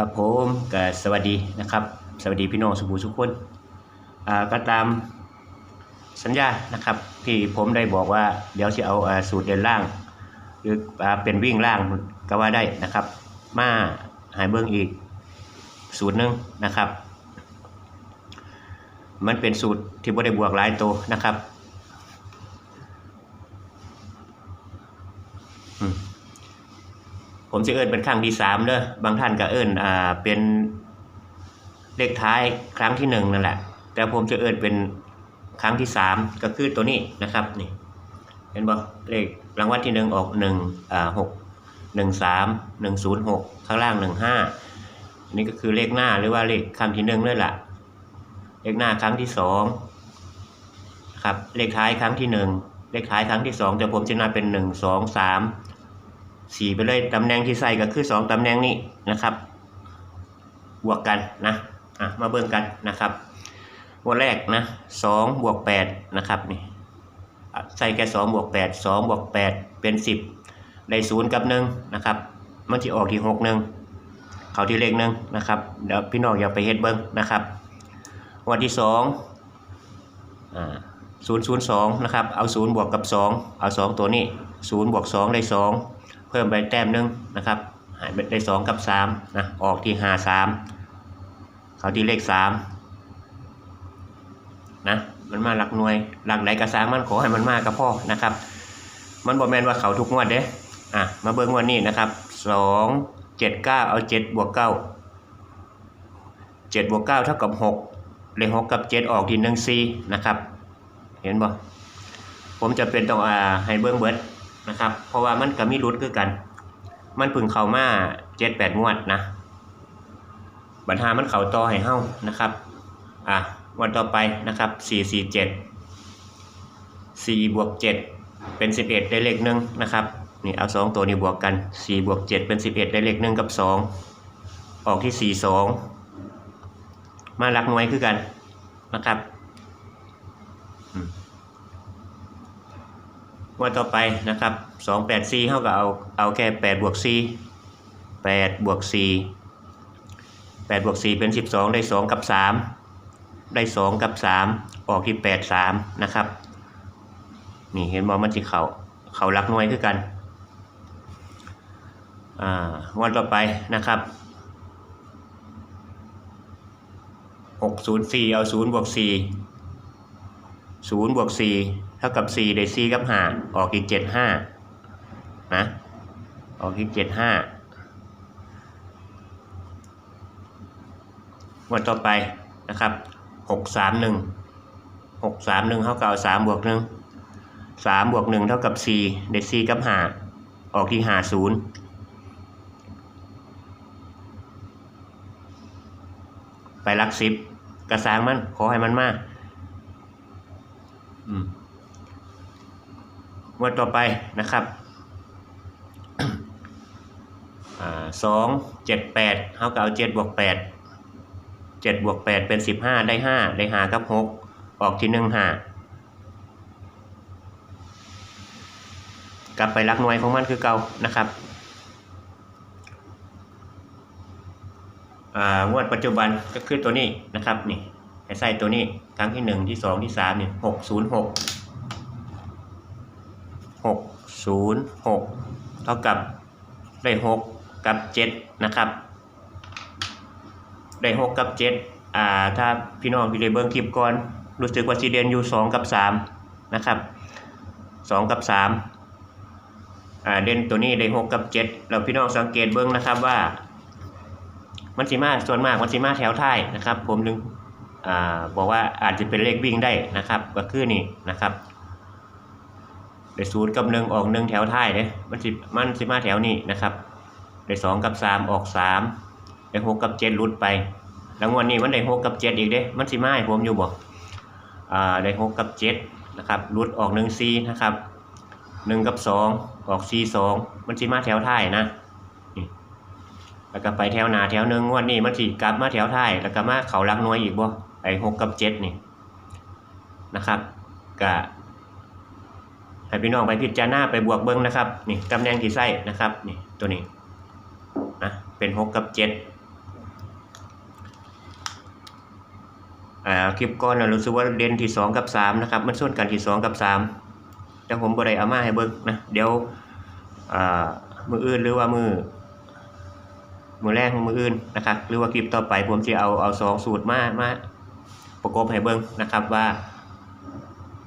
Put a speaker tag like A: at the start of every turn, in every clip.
A: ครับผมก็สวัสดีนะครับ สวัสดีพี่น้องสุภูทุกคนอ่าก็ตามสัญญานะครับ ที่ผมได้บอกว่าเดี๋ยวจะเอาสูตรเดินล่าง หรือเป็นวิ่งล่างก็ว่าได้นะครับ มาหายเบื้องอีกสูตรหนึ่งนะครับ มันเป็นสูตรที่บ่ได้บวกหลายตัวนะครับอืม ผมจะเอิ้นเป็นครั้งที่สามเด้อบางท่านก็เอิ้นอ่าเป็นเลขท้ายครั้งที่หนึ่งนั่นแหละ แต่ผมจะเอิ้นเป็นครั้งที่สามก็คือตัวนี้นะครับนี่เห็นบ่เลขรางวัลที่หนึ่งออกหนึ่งอ่าหกหนึ่งสามหนึ่งศูนย์หกข้างล่างหนึ่งห้าอันนี้ก็คือเลขหน้าหรือว่าเลขครั้งที่หนึ่งเลยล่ะ เลขหน้าครั้งที่สองครับเลขท้ายครั้งที่หนึ่งเลขท้ายครั้งที่สองแต่ผมจะนับเป็นหนึ่งสองสาม สี่ไปเลยตำแหน่งที่ใส่ก็คือสองตำแหน่งนี้นะครับ บวกกันนะอะมาเบิ่งกันนะครับวันแรกนะสองบวกแปดนะครับนี่ใส่แค่สองบวกแปดสองบวกแปดเป็นสิบได้ศูนย์กับหนึ่งนะครับ มันจะออกที่หกหนึ่งเขาที่เลขหนึ่งนะครับเดี๋ยวพี่น้องอย่าไปเฮ็ดเบิ่งนะครับวันที่สองอ่าศูนย์ศูนย์สองนะครับเอาศูนย์บวกกับสองเอาสองตัวนี้ศูนย์บวกสองได้สอง เพิ่มไปแต้มหนึ่งนะครับ หายไปได้สองกับสามนะออกที่หาสามเขาที่เลขสามนะมันมาหลักหน่วยหลักไหนกระซางมันขอให้มันมากกับพ่อนะครับ มันบอกแมนว่าเขาทุกงวดเด้อะมาเบิ้งงวันนี้นะครับสองเจ็ดเก้าเอาเจ็ดบวกเก้าเจ็ดบวกเก้าเท่ากับหกเลขหกกับเจ็ดออกที่หนึ่งซีนะครับ เห็นบ่ผมจะเป็นต้องอ่าให้เบิ้งเบิด นะครับ เพราะว่ามันก็มีรุดคือกัน มันพึ่งเข้ามาเจ็ดแปดงวดนะปัญหามันเข่าต่อให้เฮ้านะครับอะวันต่อไปนะครับสี่สี่เจ็ดสี่บวกเจ็ดเป็นสิบเอ็ดได้เลขหนึ่งนะครับนี่เอาสองตัวนี้บวกกันสี่บวกเจ็ดเป็นสิบเอ็ดได้เลขหนึ่งกับสองออกที่สี่สองมาหลักหน่วยคือกันนะครับ งวันต่อไปนะครับสองแปดสี่เท่ากับเอาเอาแค่แปดบวกสี่แปดบวกสี่แปดบวกสี่เป็นสิบสองได้สองกับสามได้สองกับสามออกที่แปดสามนะครับ นี่เห็นบอมันจะเขาเขารักน่วยคือกันอ่างวันต่อไปนะครับหกศูนย์สี่เอาศูนย์บวกสี่ศูนย์บวกสี่ เท่ากับ4ได้4กับ5ออกอีก75นะออกอีก75วันต่อไปนะครับ 631 631เท่ากับ3บวก1 3บวก1เท่ากับ4ได้4กับ5ออกที่50ไปลักสิบกระสางมันขอให้มันมาก อืม งวดต่อไปนะครับสองเจ็ดแปดเท่ากับเอาเจ็ดบวกแปดเจ็ดบวกแปดเป็นสิบห้าได้ห้าได้หากับหกออกที่หนึ่งหากลับไปรักหน่วยของมันคือเก่านะครับงวดปัจจุบันก็คือตัวนี้นะครับนี่ให้ใส่ตัวนี้ครั้งที่หนึ่งที่สองที่สามเนี่ยหกศูนย์หก หกศูนย์หกเท่ากับได้หกกับเจ็ดนะครับ ได้หกกับเจ็ดอ่า ถ้าพี่น้องพี่เลยเบิ้งคลิปก่อน รู้สึกว่าซีเดนอยู่สองกับสามนะครับสองกับสามอ่า เด่นตัวนี้ได้หกกับเจ็ดเราพี่น้องสังเกตเบิ้งนะครับว่า มันสีมาส่วนมากมันสีมาแถวท้ายนะครับ ผมถึง อ่า บอกว่าอาจจะเป็นเลขวิ่งได้นะครับ ก็คือนี่นะครับ ได้ศูนย์กับหนึ่งออกหนึ่งแถวท้ายเนี่ยมันสิมันสิมาแถวนี้นะครับได้สองกับสามออกสามได้หกกับเจ็ดรุดไปแล้วงวันนี้มันได้หกกับเจ็ดอีกเด้มันสิมาให้ผมอยู่บ่อ่าได้หกกับเจ็ดนะครับรุดออกหนึ่งซีนะครับหนึ่งกับสองออกซีสองมันสิมาแถวท้ายนะนี่แล้วก็ไปแถวหนาแถวหนึ่งงวันนี้มันสิกลับมาแถวท้ายแล้วก็มาเขาลักน้อยอีกบ่ไอ้หกกับเจ็ดนี่นะครับกะ ให้พี่น้องไปพิจารณาไปบวกเบิ้งนะครับนี่ตำแหน่งที่ไส้นะครับนี่ตัวนี้นะเป็นหกกับเจ็ดอ่าคลิปก่อนนะรู้สึกว่าเด่นที่สองกับสามนะครับมันส่วนกันที่สองกับสามแต่ผมบริเอามาให้เบิ้งนะเดี๋ยวอ่ามืออื่นหรือว่ามือมือแรกมืออื่นนะครับหรือว่าคลิปต่อไปผมจะเอาเอาสองสูตรมามาประกอบให้เบิ้งนะครับว่า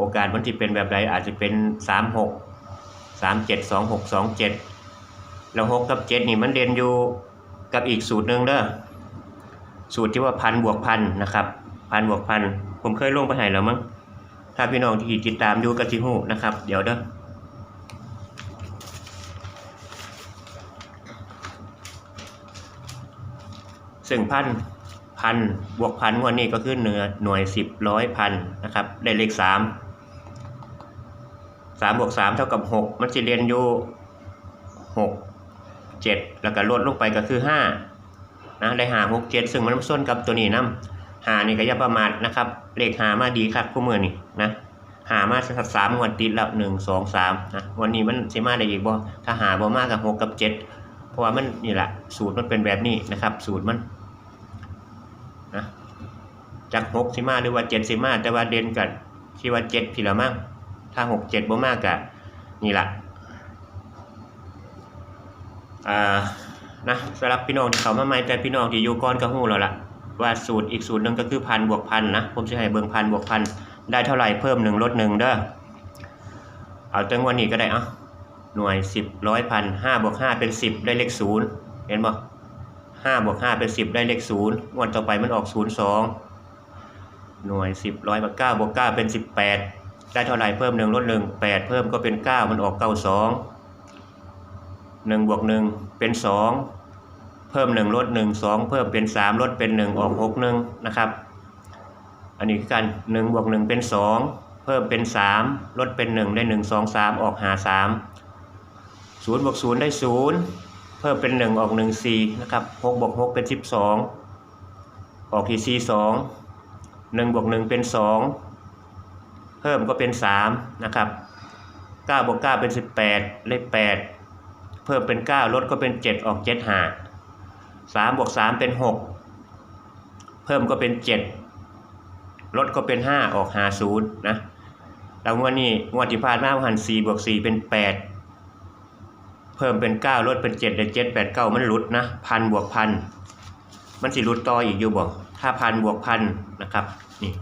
A: โอกาสมันจะเป็นแบบใดอาจจะเป็นสามหกสามเจ็ดสองหกสองเจ็ดแล้วหกกับเจ็ดนี่มันเด่นอยู่กับอีกสูตรหนึ่งเด้อสูตรที่ว่าพันบวกพันนะครับพันบวกพันผมเคยลงไปให้แล้วมั้งถ้าพี่น้องที่ติดตามอยู่กับจิฮูนะครับ เดี๋ยวเด้อซึ่งพันพันบวกพันวันนี้ก็คือเนื้อหน่วยสิบร้อยพันนะครับ ได้เลขสาม สามบวกสามเท่ากับหกมันจะเรียนอยู่หกเจ็ดแล้วก็ลดลงไปก็คือห้านะได้หาหกเจ็ดซึ่งมันส้นกับตัวนี้น้ำหานี่ก็อย่าประมาทนะครับเลขหามาดีครับคู่มือนี่นะหามาสักสามงวดติดแล้วหนึ่งสองสามนะวันนี้มันสิมาได้อีกบ่ถ้าหาบ่มากกับหกกับเจ็ดเพราะว่ามันนี่แหละสูตรมันเป็นแบบนี้นะครับ สูตรมันนะจากหกสิมาหรือว่าเจ็ดสิมาแต่ว่าเด่นกันที่ว่าเจ็ดพี่ละมั่ง ถ้าหกเจ็ดบ่มากกะนี่ละอ่านะสำหรับพี่น้องที่เขามาใหม่แต่พี่น้องที่อยู่ก่อนก็ฮู้แล้วล่ะว่าสูตรอีกสูตรหนึ่งก็คือพันบวกพันนะผมจะให้เบิ่งพันบวกพันได้เท่าไหร่เพิ่มหนึ่งลดหนึ่งเด้อเอาตั้งวันนี้ก็ได้เอะหน่วยสิบร้อยพันห้าบวกห้าเป็นสิบได้เลขศูนย์เห็นบ่ห้าบวกห้าเป็นสิบได้เลขศูนย์งวดต่อไปมันออกศูนย์สองหน่วยสิบร้อยบวกเก้าบวกเก้าเป็นสิบแปด ได้เท่าไหร่เพิ่มหนึ่งลดหนึ่งแปดเพิ่มก็เป็นเก้ามันออกเก้าสองหนึ่งบวกหนึ่งเป็นสองเพิ่มหนึ่งลดหนึ่งสองเพิ่มเป็นสามลดเป็นหนึ่งออกหกหนึ่งนะครับ อันนี้คือกันหนึ่งบวกหนึ่งเป็นสองเพิ่มเป็นสามลดเป็นหนึ่งได้หนึ่งสองสามออกหาสามศูนย์บวกศูนย์ได้ศูนย์เพิ่มเป็นหนึ่งออกหนึ่งสี่นะครับหกบวกหกเป็นสิบสองออกที่สี่สองหนึ่งบวกหนึ่งเป็นสอง เพิ่มก็เป็นสามนะครับเก้าบวกเก้าเป็นสิบแปดเลขแปดเพิ่มเป็นเก้าลดก็เป็นเจ็ดออกเจ็ดหาสามบวกสามเป็นหกเพิ่มก็เป็นเจ็ดลดก็เป็นห้าออกหาศูนย์นะแล้วงวดนี้งวดที่ผ่านมาหันสี่บวกสี่เป็นแปดเพิ่มเป็นเก้าลดเป็นเจ็ดได้เจ็ดแปดเก้ามันหลุดนะพันบวกพันมันสิหลุดต่ออีกอยู่บ่ถ้าพันบวกพันนะครับนี่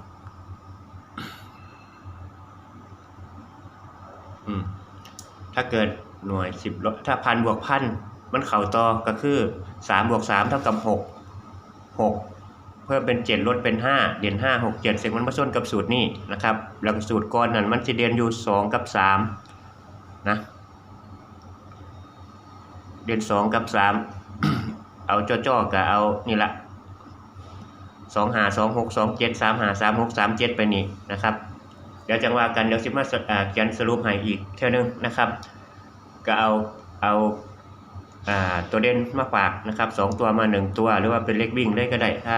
A: อืม ถ้าเกิดหน่วยสิบลถ้าพันบวกพันมันเข่าต่อก็คือสามบวกสามเท่ากับหกหกเพิ่มเป็นเจ็ดลดเป็นห้าเด่นห้าหกเจ็ดเสร็จมันมาส้นกับสูตรนี้นะครับแล้วสูตรก้อนนั้นมันจะเรียนอยู่สองกับสามนะเดือนสองกับสามเอาจ่อๆกับเอานี่ละสองหาสองหกสองเจ็ดสามหาสามหกสามเจ็ดไปนี่นะครับเดี๋ยวจังว่ากันเดี๋ยวสิมาสอ่าเขียนสรุปให้อีกเท่านึงนะครับ ก็เอาเอาตัวเด่นมาฝากนะครับสองตัวมาหนึ่งตัว หรือว่าเป็นเลขวิ่งได้ก็ได้ถ้า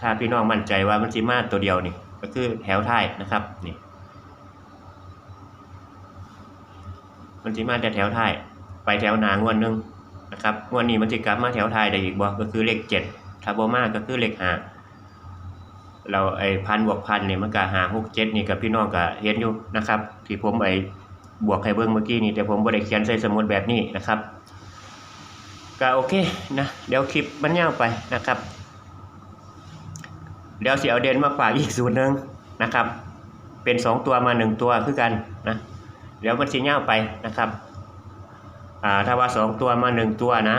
A: ถ้าพี่น้องมั่นใจว่ามันสิมาตัวเดียวนี่ก็คือแถวท้ายนะครับนี่มันสิมาแต่แถวท้ายไปแถวหนางวดหนึ่งนะครับวดนี้มันจะกลับมาแถวไทายได้อีกบ่ก็คือเลขเจ็ดถ้าบ่มากก็คือเลขห้าเราไอ้พันบวกพันเนี่ยมันก็หาหกเจ็ดนี่กับพี่น้องก็เห็นอยู่นะครับ ที่ผมไอ้ บวกให้เบิ่งเมื่อกี้นี่แต่ผมบ่ได้เขียนใส่สมุดแบบนี้นะครับก็โอเคนะเดี๋ยวคลิปมันยาวไปนะครับ เดี๋ยวเสิเอาเดนมาฝากอีกสูตรหนึงนะครับ เป็นสองตัวมาหนึ่งตัวคือกันนะเดี๋ยวมันสิยาวไปนะครับอ่าถ้าว่าสองตัวมาหนึ่งตัวนะ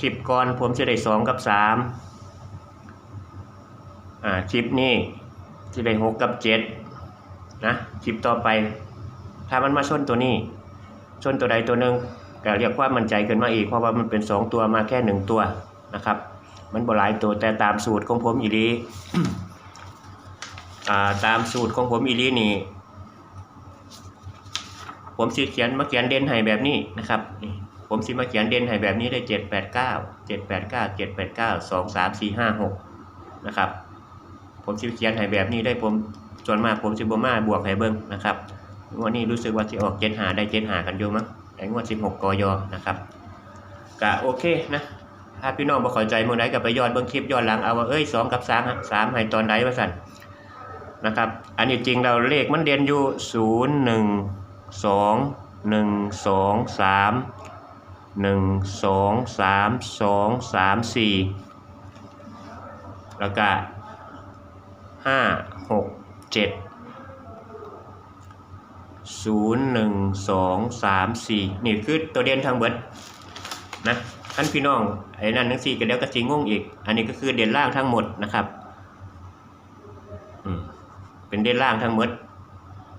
A: คลิปก่อนผมจะได้สองกับสามอ่าคลิปนี้จะได้หกกับเจ็ดนะคลิปต่อไป ถ้ามันมาชนตัวนี้ ชนตัวใดตัวหนึ่งก็เรียกว่ามันใจขึ้นมาอีก เพราะว่ามันเป็นสองตัวมาแค่หนึ่งตัวนะครับ มันบ่หลายตัวแต่ตามสูตรของผมอีลีตามสูตรของผมอีลีนี่ ผมสิเขียนมาเขียนเด่นให้แบบนี้นะครับผมสิมาเขียนเด่นให้แบบนี้ได้เจ็ดแปดเก้าเจ็ดแปดเก้าเจ็ดแปดเก้าสองสามสี่ห้าหกนะครับผมสิเขียนให้แบบนี้ได้ผมส่วนมากผมสิบมาบวกให้เบิ้งนะครับ งวดนี้รู้สึกว่าสิออกเจ็ดหาได้เจ็ดหากันอยู่มั้งไอ้งวดสิบหกกยนะครับก็โอเคนะถ้าพี่น้องบ่เข้าใจมื้อใดก็ไปย้อนเบิ่งคลิปย้อนหลังเอาว่าเอ้ย2กับ3 3ให้ตอนใดว่าซั่นนะครับ อันนี้จริงแล้วเลขมันเด่นอยู่0 1 2 1 2 3 1 2 3 2 3 4แล้วก็ห้าหกเจ็ด ศูนย์หนึ่งสองสามสี่นี่คือตัวเด่นทางเบิดนะท่านพี่น้องไอ้นั่นทั้งสี่ก็เดี๋ยวก็สิงงอีก อันนี้ก็คือเด่นล่างทั้งหมดนะครับอืมเป็นเด่นล่างทั้งหมด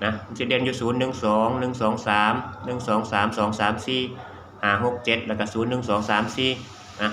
A: นะจะเด่นอยู่ศูนย์หนึ่งสองหนึ่งสองสามหนึ่งสองสามสองสามสี่ห้าหกเจ็ดแล้วก็ศูนย์หนึ่งสองสามสี่นะ